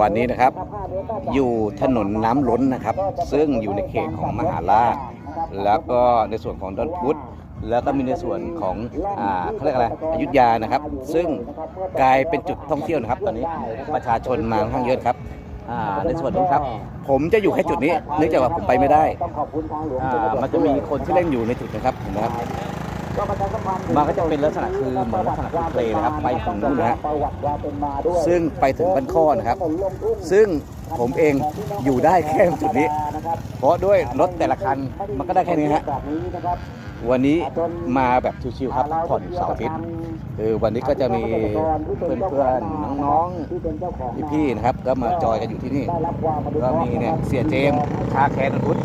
วันนี้นะครับ อยู่ถนนน้ำล้นนะครับ ซึ่งอยู่ในเขตของมหาราช แล้วก็ในส่วนของดอนพุธแล้วก็มีในส่วนของอ่าเขาเรียกอะไรอยุธยานะครับ ซึ่งกลายเป็นจุดท่องเที่ยวนะครับ ตอนนี้ประชาชนมาค่อนข้างเยอะครับอ่าในส่วนนี้ครับ ผมจะอยู่แค่จุดนี้เนื่องจากว่าผมไปไม่ได้อ่ามันจะมีคนที่เล่นอยู่ในจุดนะครับเห็นไหมครับ มันก็จะเป็นลักษณะคือเหมือนลักษณะคือทะเลนะครับไปถึงนู่นนะฮะซึ่งไปถึงบ้านข้อนะครับ ซึ่งผมเองอยู่ได้แค่จุดนี้ เพราะด้วยรถแต่ละคันมันก็ได้แค่นี้ฮะวันนี้มาแบบชิวๆครับพักผ่อนเสาร์อาทิตย์คือวันนี้ก็จะมีเพื่อนๆน้องๆพี่ๆนะครับ ก็มาจอยกันอยู่ที่นี่ก็มีเนี่ยเสียเจมชาแคนพุทธ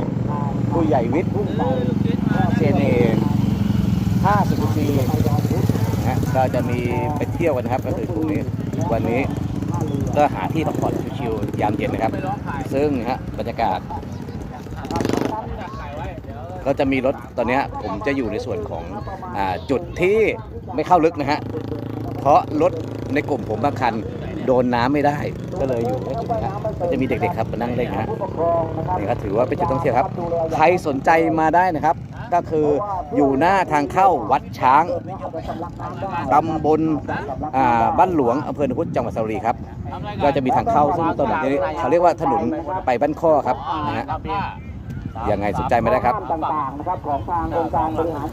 ผู้ใหญ่วิทย์เจนเอง5สุนีนะฮะ ก็จะมีไปเที่ยวกันนะครับก็คือตรงนี้วันนี้ก็หาที่พักผ่อนชิวๆยามเย็นนะครับ ซึ่งฮะบรรยากาศ ก็จะมีรถตอนนี้ผมจะอยู่ในส่วนของอจุดที่ไม่เข้าลึกนะฮะเพราะรถในกลุ่มผมบางคันโดนน้ำไม่ได้ ก็เลยอยู่ในจุดนี้ฮะก็จะมีเด็กๆครับมานั่งเล่นฮะนี่ก็ถือว่าเป็นจุดท่องเที่ยวครับ ใครสนใจมาได้นะครับ ก็คืออยู่หน้าทางเข้าวัดช้างตำบลบ้านหลวงอำเภอพุธจังหวัดสระบุรีครับ ก็จะมีทางเข้าซึ่งถนนนี้เขาเรียกว่าถนนไปบ้านข้อครับนะฮะยังไงสนใจมาได้ครับ ต่างๆนะครับของทางองค์การบริหาร